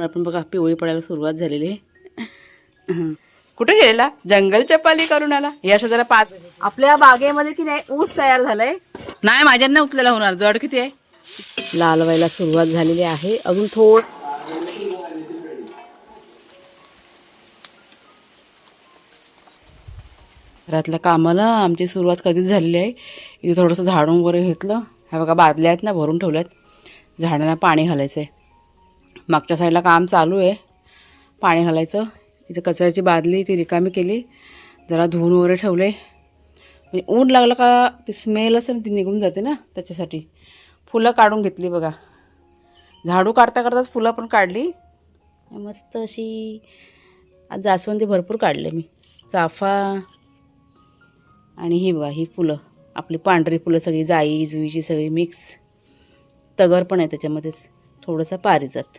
पण आपण बघा पिवळी पडायला सुरुवात झालेली आहे. कुठे गेला जंगलच्या पाली करून आला. हे असं जरा पाच आपल्या बागेमध्ये की नाही ऊस तयार झालाय. नाही माझ्यांना उचलेला होणार. जड किती आहे? लाल व्हायला सुरुवात झालेली आहे. अजून थोड घरातल्या कामाला आमची सुरुवात कधीच झालेली आहे. इथे थोडंसं झाडून वगैरे घेतलं. ह्या बघा बादल्या आहेत ना भरून ठेवल्यात. झाडांना पाणी घालायचं आहे मागच्या साईडला काम चालू आहे. पाणी घालायचं. इथे कचऱ्याची बादली ती रिकामी केली. जरा धुवून वगैरे ठेवले. म्हणजे ऊन लागलं का ती स्मेल असेल ती निघून जाते ना त्याच्यासाठी. फुलं काढून घेतली बघा. झाडू काढता काढताच फुलं पण काढली. मस्त अशी आज जास्वंदी भरपूर काढले मी. चाफा आणि ही बघा ही फुलं. आपली पांढरी फुलं सगळी जाई जुईची सगळी मिक्स तगर पण आहे त्याच्यामध्येच. थोडंसं पारिजात.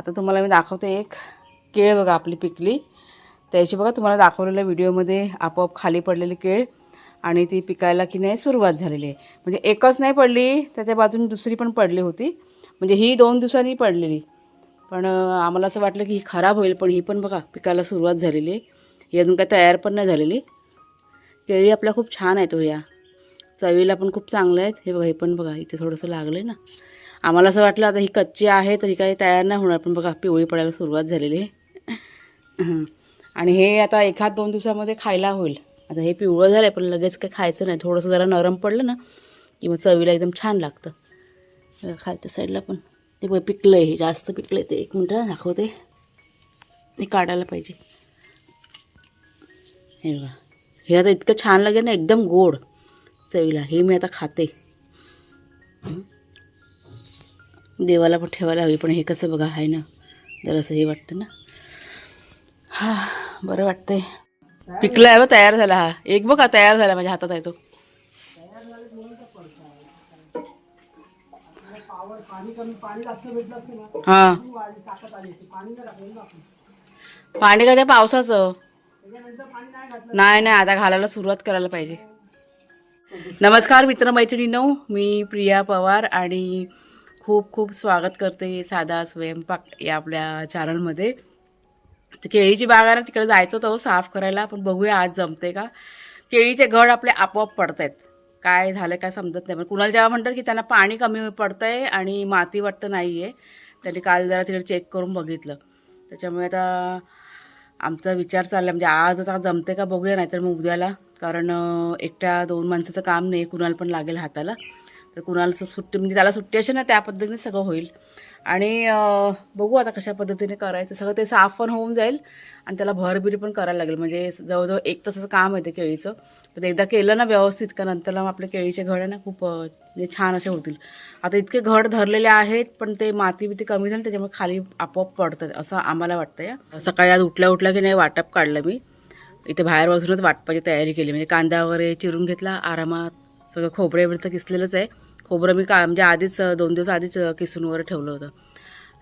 आता तुम्हाला मी दाखवते एक केळ बघा आपली पिकली. त्याची बघा तुम्हाला दाखवलेल्या व्हिडिओमध्ये आपोआप खाली पडलेली केळ आणि ती पिकायला की नाही सुरुवात झालेली आहे. म्हणजे एकच नाही पडली त्याच्या बाजूने दुसरी पण पडली होती. म्हणजे ही दोन दिवसांनी पडलेली. पण आम्हाला असं वाटलं की ही खराब होईल पण ही पण बघा पिकायला सुरुवात झालेली आहे. ही अजून काय तयार पण नाही झालेली. केळी आपल्या खूप छान आहेत हो या. चवीला पण खूप चांगल्या आहेत. हे बघा हे पण बघा इथे थोडंसं लागलं आहे ना. आम्हाला असं वाटलं आता ही कच्ची आहे तर ही काही तयार नाही होणार. पण बघा पिवळी पडायला सुरुवात झालेली आहे. आणि हे आता एखाद दोन दिवसामध्ये खायला होईल. आता हे पिवळं झालं आहे पण लगेच काही खायचं नाही. थोडंसं जरा नरम पडलं ना की मग चवीला एकदम छान लागतं. खालच्या साईडला पण ते बघ पिकलं आहे हे जास्त पिकलं आहे ते. एक मिनटं दाखवते. हे काढायला पाहिजे. हे बघा. हे आता इतकं छान लागेल ना एकदम गोड चवीला. हे मी आता खाते. देवाला पण ठेवायला हवी पण हे कसं बघा आहे ना? जरासं हे वाटतं ना? हा बरं वाटतंय. पिकला आहे बघ तयार झाला हा. एक बघा तयार झाला माझ्या हातात आहे तो. हा. पाणी का त्या पावसाचं? नाही नाही आता घालायला सुरुवात करायला पाहिजे. नमस्कार मित्रमैत्रिणींनो. मी प्रिया पवार आणि खूप खूप स्वागत करते साधा स्वयंपाक या आपल्या चॅनलमध्ये तर केळीची बाग आहे ना तिकडे जायचं होतं हो, साफ करायला. पण बघूया आज जमते का? केळीचे घड आपले आपोआप पडत आहेत काय झालं काय समजत नाही. पण कुणाला जेव्हा म्हणतात की त्यांना पाणी कमी पडतं आहे आणि माती वाटतं नाही आहे त्यांनी काल जरा तिकडे चेक करून बघितलं. त्याच्यामुळे आता आमचा विचार चालला म्हणजे आज आता जमते का बघूया नाहीतर मग उद्याला. कारण एकट्या दोन माणसाचं काम नाही कुणाला पण लागेल हाताला. तर कुणाला सु- सुट्टी म्हणजे त्याला सुट्टी असेल ना त्या पद्धतीने सगळं होईल. आणि बघू आता कशा पद्धतीने करायचं. सगळं ते साफ पण होऊन जाईल आणि त्याला भरबिरी पण करायला लागेल. म्हणजे जवळजवळ एक तासाचं काम आहे ते केळीचं. पण एकदा केलं ना व्यवस्थित का नंतरला मग आपले केळीचे घड आहे ना खूप म्हणजे छान असे होतील. आता इतके घड धरलेले आहेत पण ते माती बिती कमी झाली त्याच्यामुळे खाली आपोआप पडतात असं आम्हाला वाटतं या सकाळी आज उठल्या उठल्या की नाही वाटप काढलं मी. इथे बाहेर बसूनच वाटपाची तयारी केली. म्हणजे कांदा वगैरे चिरून घेतला आरामात सगळं खोबरे बिरचं किसलेलंच आहे. खोबरं मी का म्हणजे आधीच दोन दिवस आधीच किसून वगैरे ठेवलं होतं.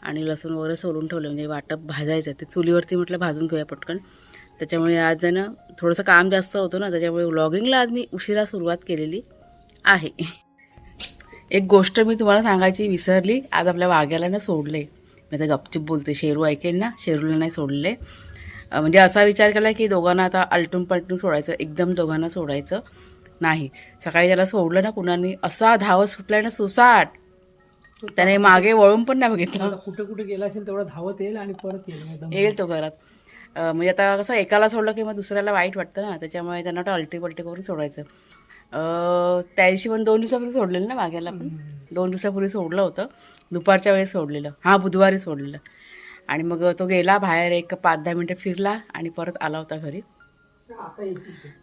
आणि लसूण वगैरे सोलून ठेवलं म्हणजे वाटप भाजायचं. ते चुलीवरती म्हटलं भाजून घेऊया पटकन. त्याच्यामुळे आज ना थोडंसं काम जास्त होतं ना त्याच्यामुळे व्लॉगिंगला आज मी उशिरा सुरुवात केलेली आहे. एक गोष्ट मी तुम्हाला सांगायची विसरली आज आपल्या वाघ्याला ना सोडले. मी आता गपचूप बोलते शेरू ऐकेल ना? शेरूला नाही सोडले. म्हणजे असा विचार केला की दोघांना आता आलटून पलटून सोडायचं एकदम दोघांना सोडायचं. नाही. सकाळी त्याला सोडलं ना कुणाने असा धावत सुटलाय ना सुसाट. त्याने मागे वळून पण नाही बघितलं. कुठे कुठे गेला असेल तेवढा धावत येईल आणि परत येईल येईल तो घरात. म्हणजे आता कसं एकाला सोडलं की मग दुसऱ्याला वाईट वाटतं ना त्याच्यामुळे त्यांना अल्टी पलटी करून सोडायचं. अं, त्या दिवशी पण दोन दिवसापूर्वी सोडलेलं ना वाघ्याला पण. दोन दिवसापूर्वी सोडलं होतं. दुपारच्या वेळेस सोडलेलं. हां बुधवारी सोडलेलं. आणि मग तो गेला बाहेर एक पाच दहा मिनटं फिरला आणि परत आला होता घरी.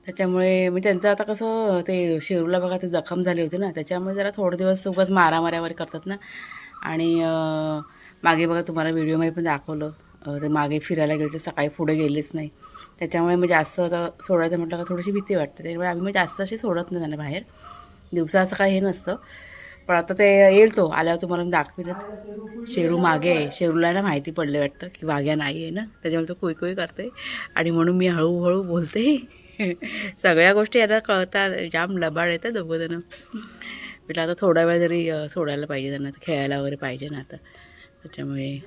त्याच्यामुळे मी त्यांचं आता कसं ते शेरूला बघा ते जखम झाली होती ना त्याच्यामुळे जरा थोडे दिवस उगाच मारामाऱ्या वगैरे करतात ना. आणि मागे बघा तुम्हाला व्हिडिओमध्ये पण दाखवलं. ते मागे फिरायला गेले तर सकाळी पुढे गेलेच नाही. त्याच्यामुळे मग जास्त आता सोडायचं म्हटलं का थोडीशी भीती वाटते. त्याच्यामुळे आम्ही मग जास्त अशी सोडत नाही त्यांना बाहेर. दिवसाचं काही हे नसतं. पण आता ते येईल तो आल्यावर तुम्हाला मी दाखवेलच शेरू मागे आहे. शेरूला ना माहिती पडले वाटतं की वाघ्या नाही आहे ना. त्याच्यामुळे तो कोई कोई करते आणि म्हणून मी हळूहळू बोलते. सगळ्या गोष्टी यांना कळतात जाम लबाड येतं दोघंजणं. म्हटलं आता थोडा वेळ तरी सोडायला पाहिजे त्यांना. खेळायला वगैरे पाहिजे ना आता. त्याच्यामुळे.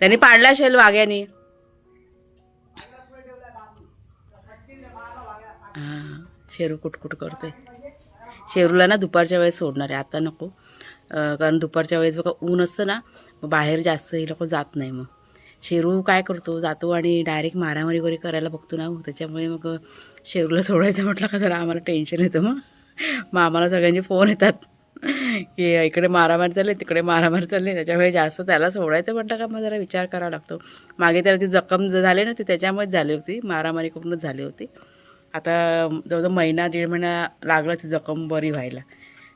त्यांनी पाडला असेल वाघ्याने. हां शेरू कुटकुट करते शेरूला ना दुपारच्या वेळेस सोडणार आहे. आता नको. कारण दुपारच्या वेळेस बघा ऊन असतं ना मग बाहेर जास्त हे लोक जात नाही मग. शेरू काय करतो? जातो आणि डायरेक्ट मारामारी वगैरे करायला बघतो ना. त्याच्यामुळे मग शेरूला सोडायचं म्हटलं का जरा आम्हाला टेन्शन येतं मग. मग आम्हाला सगळ्यांचे फोन येतात. की इकडे मारामारी चालले तिकडे मारामारी चालले. त्याच्यामुळे जास्त त्याला सोडायचं म्हटलं का मग जरा विचार करावा लागतो. मागे त्याला ती जखम झाली ना ती त्याच्यामुळेच झाली होती. मारामारी करूनच झाली होती. आता जवळजवळ महिना दीड महिना लागला ती जखम बरी व्हायला.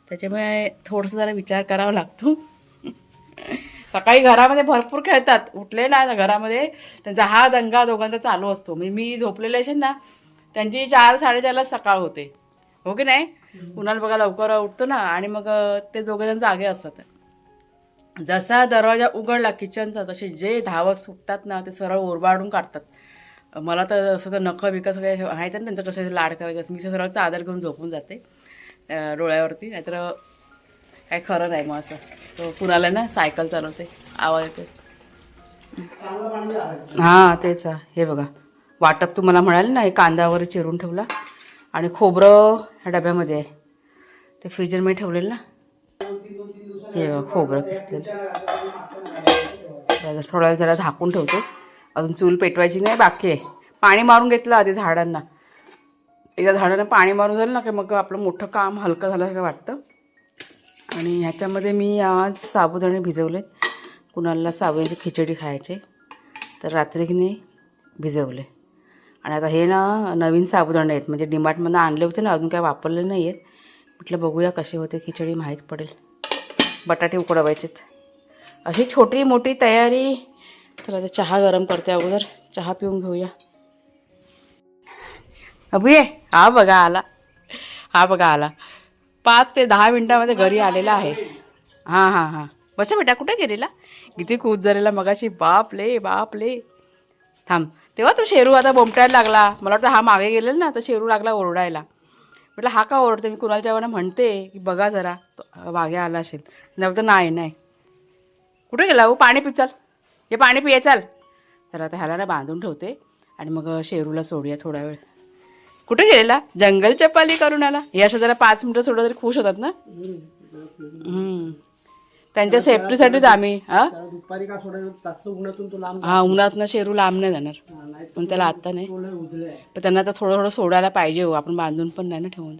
त्याच्यामुळे थोडंसं जरा विचार करावा लागतो. सकाळी घरामध्ये भरपूर खेळतात. उठले ना घरामध्ये त्यांचा हा दंगा दोघांचा चालू असतो. मी मी झोपलेले असेल ना त्यांची चार साडेचारला सकाळ होते. हो की नाही? कुणाला बघा लवकर उठतो ना आणि मग ते दोघेजण जागे असतात. जसा दरवाजा उघडला किचनचा तसे जे धावत सुटतात ना ते सरळ ओरबाडून काढतात. मला तर असं का नखं बिकं सगळे आहेत ना त्यांचं कसं लाड करायचं मी सरळ चादर घेऊन झोपून जाते डोळ्यावरती. नाहीतर काय खरं नाही मग असं. तो कुणाला ना सायकल चालवते आवाज येते हां तेच आहे. हे बघा. वाटप तुम्हाला म्हणाल ना हे कांद्यावर चिरून ठेवला. आणि खोबरं ह्या डब्यामध्ये आहे. ते फ्रीजरमध्ये ठेवलेलं ना. हे बघा खोबरं किसलेलं थोड्या थोडा वेळ जरा झाकून ठेवतो. अजून चूल पेटवायची नाही बाकी आहे. पाणी मारून घेतलं आधी झाडांना. एकदा झाडांना पाणी मारून झालं ना की मग आपलं मोठं काम हलकं झाल्यासारखं वाटतं. आणि ह्याच्यामध्ये मी आज साबुदाणे भिजवलेत. कुणाला साबुदाण्याची खिचडी खायचे तर रात्री नाही भिजवले. आणि आता हे ना नवीन साबुदाणे आहेत. म्हणजे डिमार्टमधून आणले होते ना अजून काय वापरले नाही आहेत म्हटलं बघूया कसे होते खिचडी माहीत पडेल. बटाटे उकडवायचेत. अशी छोटी मोठी तयारी तर आता चहा गरम करते अगोदर. चहा पिऊन घेऊया. अबू ये हा बघा आला. हा बघा आला. पाच ते दहा मिनटामध्ये घरी आलेला आहे. हां हां हां. बस बेटा कुठे गेलेला? किती कूद झालेला मगाशी. बाप ले बाप ले थांब. तेव्हा तो शेरू आता बोमटायला लागला. मला वाटतं हा मागे गेलेला ना तर शेरू लागला ओरडायला. म्हटलं हा का ओरडते मी कुणाला जेव्हा म्हणते? की बघा जरा तो मागे आला असेल. नाही तर नाही नाही. कुठे गेला? हो पाणी पिचाल. हे पाणी पिये चाल. तर आता ह्याला ना बांधून ठेवते आणि मग शेरूला सोडूया थोडा वेळ. कुठे गेलेला? जंगल चपाली करून आला. हे असं जरा पाच मिनटं सोडलं तरी खुश होतात ना. त्यांच्या सेफ्टीसाठीच आम्ही हा? त्याला दुपारी का सोडायचं तास उन्हातून तो लांब हा उन्हात ना शेरू लांब नाही जाणार. पण त्याला आता नाही. पण त्यांना आता थोडं थोडं सोडायला पाहिजे हो. आपण बांधून पण नाही ना ठेवून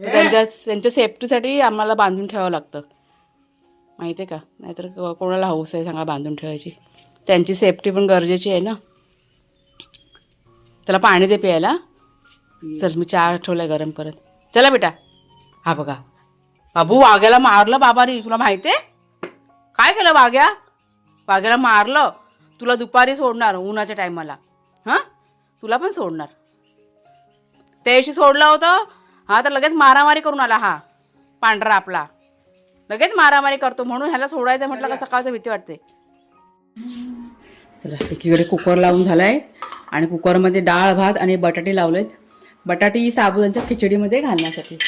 त्यांच्या त्यांच्या सेफ्टीसाठी आम्हाला बांधून ठेवावं लागतं. माहिती आहे का? नाहीतर कोणाला हौस आहे सांगा बांधून ठेवायची. त्यांची सेफ्टी पण गरजेची आहे ना? त्याला पाणी दे प्यायला. चल मी चहा ठेवलाय गरम करत चला बेटा. हा बघा. बाबू वाघ्याला मारलं बाबारी तुला माहिती आहे? काय केलं वाघ्या? वाघ्याला मारलं. तुला दुपारी सोडणार उन्हाच्या टायमाला. हां? तुला पण सोडणार. त्या दिवशी सोडलं होतं. हा तर लगेच मारामारी करून आला हा. पांढरा आपला. लगेच मारामारी करतो म्हणून ह्याला सोडायचं म्हटलं का सकाळचं भीती वाटते. तर एकीकडे कुकर लावून झालाय. आणि कुकरमध्ये डाळ भात आणि बटाटे लावलेत. बटाटी साबुदांच्या खिचडीमध्ये घालण्यासाठी.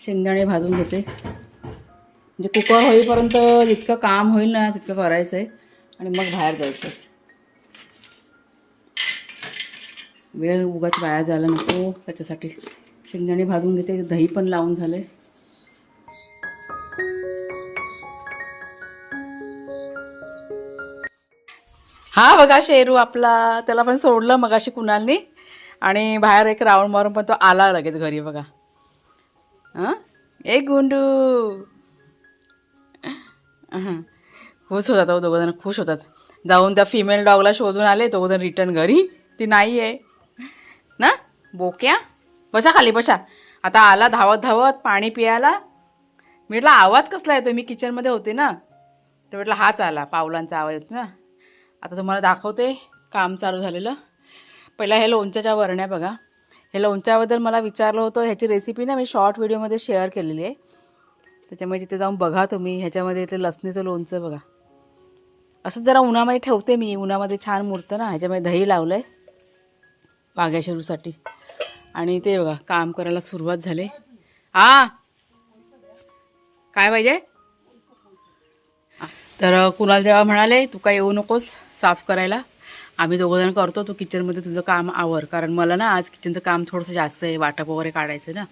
शेंगदाणे भाजून घेते. म्हणजे कुकर होईपर्यंत जितकं काम होईल ना तितकं करायचं आहे आणि मग बाहेर जायचं. वेळ उगाच वाया झाला नको त्याच्यासाठी. शेंगदाणे भाजून घेते. दही पण लावून झाले हा बघा शेरू आपला त्याला पण सोडलं मगाशी कुणालनी. आणि बाहेर एक राऊंड मारून पण तो आला लगेच घरी बघा. हां? एक गुंडू. खुश होतात हो, दोघं जण खुश होतात. जाऊन त्या फिमेल डॉगला शोधून आले दोघंजण रिटर्न घरी. ती नाही आहे. ना? बोक्या? बसा खाली बसा. आता आला धावत धावत पाणी पियाला. म्हटलं आवाज कसला येतो मी किचनमध्ये होते ना. तर म्हटलं हाच आला पावलांचा आवाज येतो ना. आता तुम्हाला दाखवते काम चालू झालेलं. पहिला हे लोणच्याच्या वरण्या बघा. हे लोणच्याबद्दल मला विचारलं होतं. ह्याची रेसिपी ना मी शॉर्ट व्हिडिओमध्ये शेअर केलेली आहे. त्याच्यामुळे तिथे जाऊन बघा तुम्ही. ह्याच्यामध्ये इथलं लसणीचं लोणचं बघा. असंच जरा उन्हामध्ये ठेवते मी. उन्हामध्ये छान मुरतं ना. ह्याच्यामध्ये दही लावलं आहे वाघ्या शेरूसाठी. आणि ते बघा काम करायला सुरुवात झाले. हा काय पाहिजे? तर कुणाल जेव्हा म्हणाले तू काय येऊ नकोस. साफ करायला. आम्ही दोघंजण करतो तू किचनमध्ये तुझं काम आवर. कारण मला ना आज किचनचं काम थोडंसं जास्त आहे वाटप वगैरे काढायचं ना.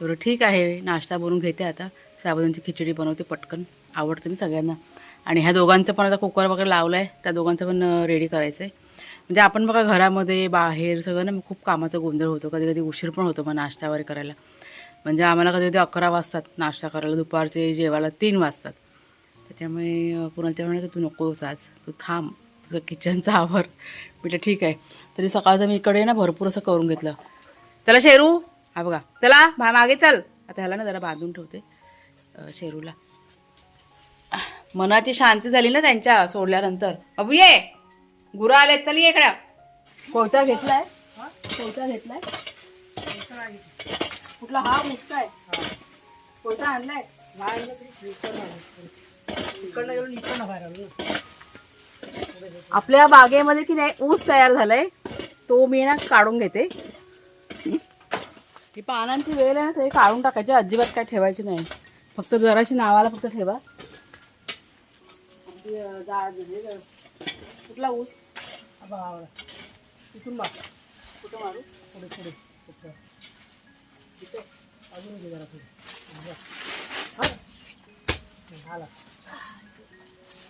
तर ठीक आहे नाश्ता बनवून घेते आता. साबुदाण्याची खिचडी बनवते पटकन आवडते ना सगळ्यांना. आणि ह्या दोघांचं पण आता कुकर वगैरे लावलं आहे त्या दोघांचं पण रेडी करायचं आहे म्हणजे आपण बघा घरामध्ये बाहेर सगळं ना खूप कामाचा गोंधळ होतो. कधी कधी उशीर पण होतो मग नाश्ता वगैरे करायला. म्हणजे आम्हाला कधी कधी अकरा वाजतात नाश्ता करायला दुपारचे जेवायला तीन वाजतात. त्याच्यामुळे कुणाच्या पुण्याच्या तू नकोस आज. तू थांब. तुझं किचनचा आवर. म्हटलं ठीक आहे. तरी सकाळचं मी इकडे ना भरपूर असं करून घेतलं. त्याला शेरू. हा बघा. चला. मा- मागे चल. आता ह्याला ना जरा बांधून ठेवते शेरूला. मनाची शांती झाली ना त्यांच्या सोडल्यानंतर. अबू ये. गुरं आलेत चल ये इकडं. कोयता घेतलाय? कोयता घेतलाय? कुठला? हा मुक्ता आहे. कोयता आणलाय? इकडनं गेलो इकडनं बाहेर आलो. आपल्या बागेमध्ये की नाही ऊस तयार झालाय तो मी ना काढून घेते. ही पानांची वेल आहे ना ते काढून टाकायची अजिबात काय ठेवायची नाही. फक्त जराशी नावाला फक्त ठेवा. कुठला ऊस? इथून कुठं मारू? पुढे पुढे. अजून घे जरा पुढे. बघ.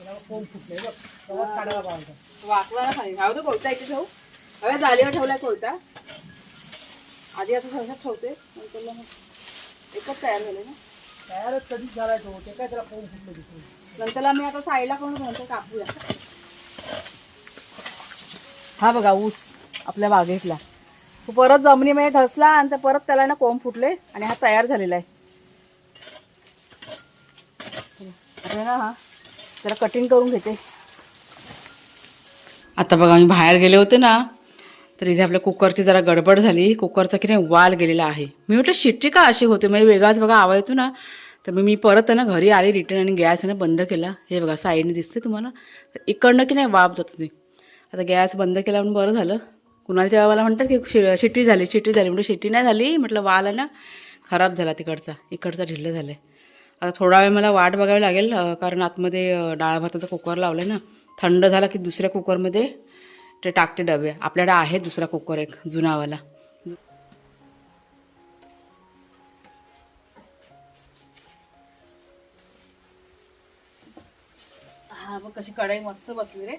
कोण फुटले बघ. तेव्हाच काढायला पाहिजे. खाली. हवं तर इथे ठेवू. जालीवर ठेवलाय कोयता आधी असं सहसा ठेवते. नंतर मग एकच तयार झाले ना. तयारच कधीच झालाय तो. ते काय त्याला कोण फुटलं तिथून नंतरला मी आता साईडला करून नंतर कापूया. हा बघा ऊस आपल्या बागेतला. तो परत जमिनीमध्ये धसला आणि ते परत त्याला ना कोंब फुटले आणि हा तयार झालेला आहे. ना हा जरा कटिंग करून घेते. आता बघा मी बाहेर गेले होते ना तर इथे आपल्या कुकरची जरा गडबड झाली. कुकरचा की नाही वाल गेलेला आहे. मी म्हटलं शिट्टी का अशी होते? म्हणजे वेगळाच बघा आवाज येतो ना. तर मग मी परत आहे ना घरी आली रिटर्न आणि गॅस ना बंद केला. हे बघा साईडने दिसते तुम्हाला. तर इकडनं की नाही वाफ जात होती. आता गॅस बंद केला म्हणून बरं झालं. कुणालच्या बाबाला म्हणतात की शि शिट्टी झाली शिट्टी झाली. म्हणजे शिट्टी नाही झाली. म्हटलं वाल आहे ना खराब झाला तिकडचा. इकडचा ढिल्लं झालं आहे आता थोडा वेळ मला वाट बघावी लागेल कारण आतमध्ये डाळ भाताचा कुकर लावला आहे ना. थंड झाला की दुसऱ्या कुकरमध्ये ते टाकते डबे. आपल्याकडे आहे दुसरा कुकर एक जुनावाला. हा मग कशी कढई मस्त बसली रे.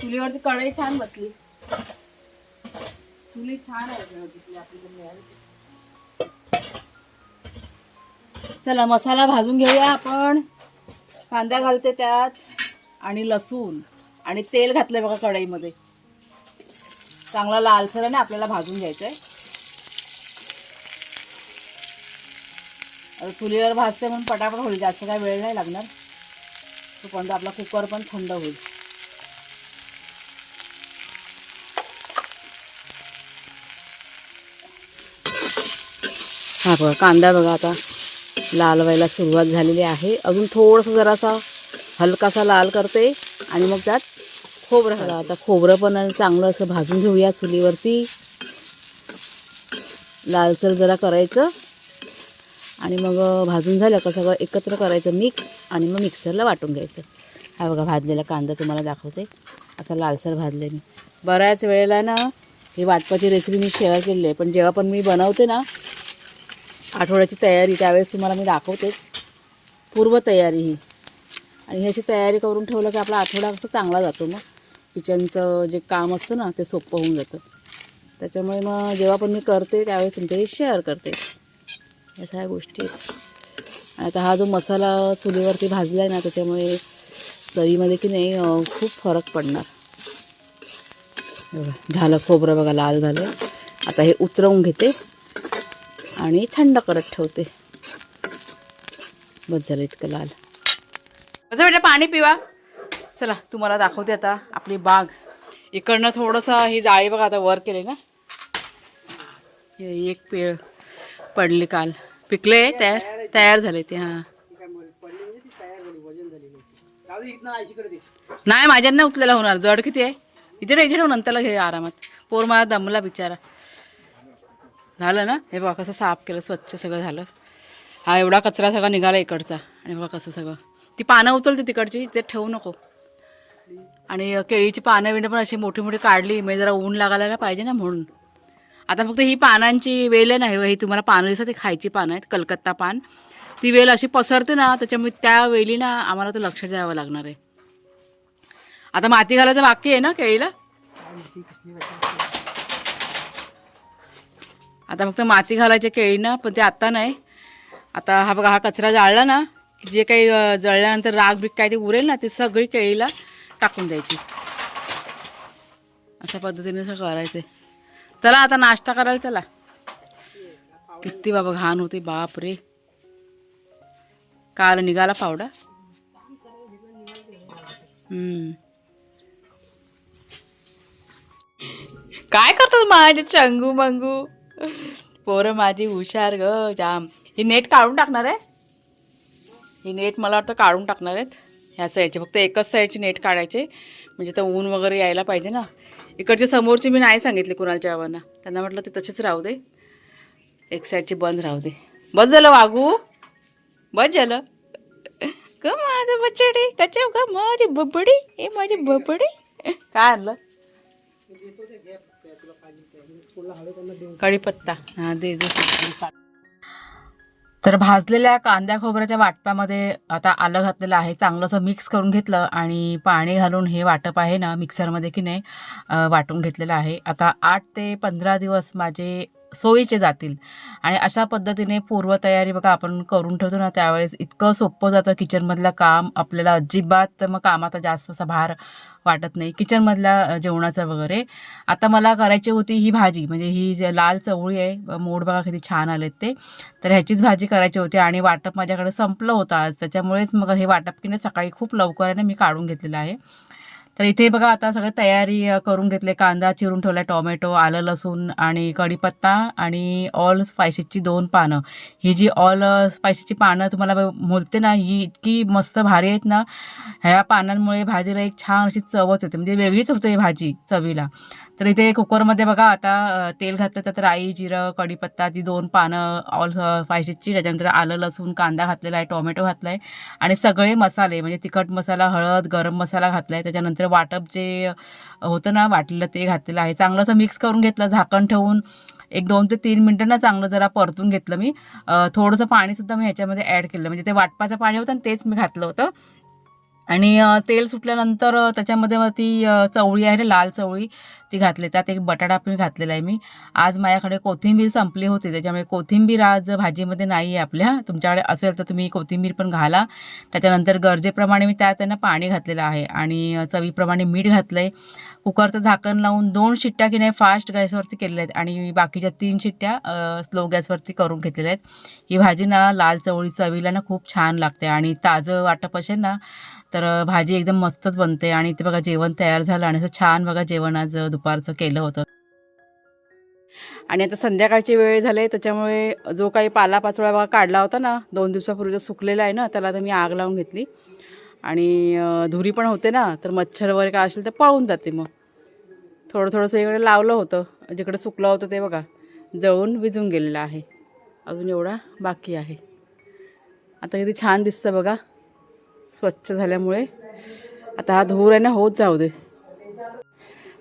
चुलीवरती कढई छान बसली. चुली छान आहे. आपली चला मसाला भाजून घेऊया आपण. कांदा घालते त्यात आणि लसूण. आणि तेल घातलंय बघा कढईमध्ये. चांगला लालसर आहे आपल्याला भाजून घ्यायचं आहे चुलीवर भाजते म्हणून पटापट होईल जास्त काय वेळ नाही लागणार. तोपर्यंत आपला कुकर पण थंड होईल. हा बघा कांदा बघा आता. लाल व्हायला सुरुवात झालेली आहे. अजून थोडंसं जरासा हलकासा लाल करते आणि मग त्यात खोबरं घाला आता खोबरं पण चांगलं असं भाजून घेऊया चुलीवरती. लालसर जरा करायचं. आणि मग भाजून झालं का सगळं एकत्र करायचं मिक्स आणि मग मिक्सरला वाटून घ्यायचं. हा बघा भाजलेला कांदा तुम्हाला दाखवते. असा लालसर भाजले मी. बऱ्याच वेळेला ना ही वाटपाची रेसिपी मी शेअर केलेली आहे. पण जेव्हा पण मी बनवते ना आठवड्याची तयारी त्यावेळेस तुम्हाला मी दाखवतेच. पूर्वतयारी ही. आणि ही अशी तयारी करून ठेवलं की आपला आठवडा कसं चांगला जातो मग. किचनचं जे काम असतं ना ते सोपं होऊन जातं. त्याच्यामुळे मग जेव्हा पण मी करते त्यावेळेस तुमच्याशी शेअर करते. या सगळ्या गोष्टी. आहेत आणि आता हा जो मसाला चुलीवरती भाजला आहे ना त्याच्यामुळे चवीमध्ये की नाही खूप फरक पडणार. बघा, झालं खोबरं बघा लाल झालं आता हे उतरवून घेते. आणि थंड करत ठेवते. बस झालं इतकं लाल. कसं बेटा पाणी पिवा. चला तुम्हाला दाखवते आता आपली बाग. इकडनं थोडंसं ही जाळी बघा आता वर केली ना. हे एक पेळ पडली काल. पिकले तयार तयार झाले ते हां. नाही माझ्यांना उचलेला होणार. जड किती आहे? इथे नाही इथे ठेव नंतरला घे आरामात. पोर मला दमला बिचारा. झालं ना? हे बघा कसं साफ केलं स्वच्छ सगळं झालं. हा एवढा कचरा सगळा निघाला इकडचा. आणि बघा कसं सगळं. ती पानं उचलते तिकडची ते ठेवू नको. आणि केळीची पानं बिणं पण अशी मोठी मोठी काढली म्हणजे जरा ऊन लागायला पाहिजे ना म्हणून. आता फक्त ही पानांची वेल आहे ना हे ही तुम्हाला पानं दिसतात ती खायची पानं आहेत कलकत्ता पान. ती वेल अशी पसरते ना त्याच्यामुळे त्या वेली ना आम्हाला तर लक्ष द्यावं लागणार आहे. आता माती घालायचं बाकी आहे ना केळीला? आता फक्त माती घालायचे केळीनं पण ते आत्ता नाही. आता हा बघा हा कचरा जाळला ना जे काही जळल्यानंतर राग बीक काय ते उरेल ना ते सगळी केळीला टाकून द्यायची. अशा पद्धतीने सगळं करायचं चला आता नाश्ता करायला चला. किती बाबा घाण होते बाप रे काल निघाला पावडा. काय करतात माझे चंगू मंगू? पोरं माझी हुशार ग जाम. ही नेट काढून टाकणार आहे? ही नेट मला वाटतं काढून टाकणार आहेत. ह्या साईडची फक्त एकच साईडची नेट काढायचे. म्हणजे तर ऊन वगैरे यायला पाहिजे ना. इकडच्या समोरची मी नाही सांगितली कुणालच्या आव्हाना त्यांना म्हटलं ते तसेच राहू दे. एक साईडची बंद राहू दे. बस झालं वागू? बस झालं. ग माझं बचडी कचे ग माझी बबडी हे माझी बबडी. काय आणलं? कढीपत्ता. हा दे दे तर भाजलेल्या कांद्या खोबऱ्याच्या वाटपामध्ये आता आलं घातलेलं आहे. चांगलंसं मिक्स करून घेतलं आणि पाणी घालून हे वाटप आहे ना मिक्सरमध्ये की नाही वाटून घेतलेलं आहे. आता आठ ते पंधरा दिवस माझे सोयीचे जातील. आणि अशा पद्धतीने पूर्वतयारी बघा आपण करून ठेवतो ना त्यावेळेस इतकं सोपं जातं. किचनमधलं काम आपल्याला अजिबात मग कामाचा जास्त असा भार वाटत नाही. किचनमधल्या जेवणाचं वगैरे. आता मला करायची होती ही भाजी. म्हणजे ही जे लाल चवळी आहे मोड बघा किती छान आलेत ते. तर ह्याचीच भाजी करायची होती आणि वाटप माझ्याकडे संपलं होतं आज. त्याच्यामुळेच मग हे वाटप की सकाळी खूप लवकर आहे ना मी काढून घेतलेलं आहे. तर इथे बघा आता सगळं तयारी करून घेतले. कांदा चिरून ठेवला टोमॅटो आलं लसूण आणि कढीपत्ता आणि ऑल स्पायसेसची दोन पानं. ही जी ऑल स्पायसेसची पानं तुम्हाला ब- बोलते ना ही इतकी मस्त भारी आहेत ना ह्या पानांमुळे भाजीला एक छान अशी चवच येते. म्हणजे वेगळीच होते ही भाजी चवीला. तर इथे कुकरमध्ये बघा आता तेल घातलं त्यात राई जिरं कढीपत्ता ती दोन पानं ऑल स्पायसीची त्याच्यानंतर आलं लसूण कांदा घातलेला आहे टोमॅटो घातला आहे आणि सगळे मसाले म्हणजे तिखट मसाला हळद गरम मसाला घातला आहे त्याच्यानंतर वाटप जे होतं ना वाटलेलं ते घातलेलं आहे. चांगलं असं मिक्स करून घेतलं झाकण ठेवून एक दोन ते तीन मिनटं ना चांगलं जरा परतून घेतलं मी. थोडंसं पाणीसुद्धा मी ह्याच्यामध्ये ॲड केलं. म्हणजे ते वाटपाचं पाणी होतं आणि तेच मी घातलं होतं. आणि तेल सुटल्यानंतर त्याच्यामध्ये मग ती चवळी आहे ना लाल चवळी. ती घातली. त्यात एक बटाटा पण घातलेला आहे मी. आज माझ्याकडे कोथिंबीर संपली होती. त्याच्यामुळे कोथिंबीर आज भाजीमध्ये नाही आहे आपल्या. तुमच्याकडे असेल तर तुम्ही कोथिंबीर पण घाला. त्याच्यानंतर गरजेप्रमाणे मी त्यात त्यांना पाणी घातलेलं आहे. आणि चवीप्रमाणे मीठ घातलं आहे कुकरचं झाकण लावून दोन शिट्ट्या की नाही फास्ट गॅसवरती केलेल्या आहेत. आणि बाकीच्या तीन शिट्ट्या स्लो गॅसवरती करून घेतलेल्या आहेत. ही भाजी ना लाल चवळी चवीला ना खूप छान लागते. आणि ताजं वाटप असेल ना तर भाजी एकदम मस्तच बनते आणि ते बघा जेवण तयार झालं आणि असं छान बघा जेवण आज दुपारचं केलं होतं. आणि आता संध्याकाळची वेळ झाली त्याच्यामुळे जो काही पालापाचोळा बघा काढला होता ना दोन दिवसापूर्वी जो सुकलेला आहे ना त्याला आता मी आग लावून घेतली. आणि धुरी पण होते ना तर मच्छर वगैरे काय असेल तर पळून जाते मग. थोडं थोडंसं इकडे लावलं होतं जिकडे सुकलं होतं ते बघा जळून विजून गेलेलं आहे. अजून एवढा बाकी आहे. आता किती छान दिसतं बघा. स्वच्छ झाल्यामुळे आता हा धूर आहे ना होत जाऊ दे.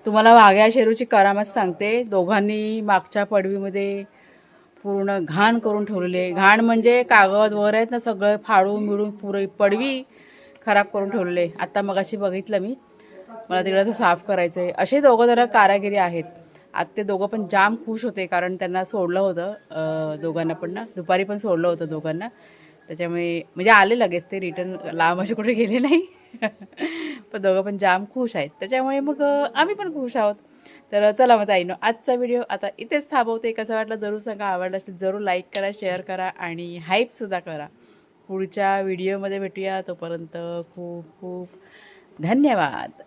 तुम्हाला वाघ्या शेरूची करामत सांगते. दोघांनी मागच्या पडवीमध्ये पूर्ण घाण करून ठेवलेले आहे. घाण म्हणजे कागद वगैरे आहेत ना सगळं फाडून मिळून पुरे पडवी खराब करून ठेवलेले आहे. आता मगाशी बघितलं मी. मला तिकडं तर साफ करायचं आहे असे दोघं जरा कारागिरी आहेत. आता ते दोघं पण जाम खुश होते कारण त्यांना सोडलं होतं. दोघांना पण ना. दुपारी पण सोडलं होतं दोघांना. त्याच्यामुळे म्हणजे आले लगेच ते रिटर्न लांब असे कुठे गेले नाही. पण दोघं पण जाम खुश आहेत. त्याच्यामुळे मग आम्ही पण खुश आहोत. तर चला मग ताईनो आजचा व्हिडिओ आता इथेच थांबवते. कसं वाटलं जरूर सांगा. आवडलं असेल जरूर लाईक करा शेअर करा आणि हाईपसुद्धा करा. पुढच्या व्हिडिओमध्ये भेटूया. तोपर्यंत खूप खूप धन्यवाद.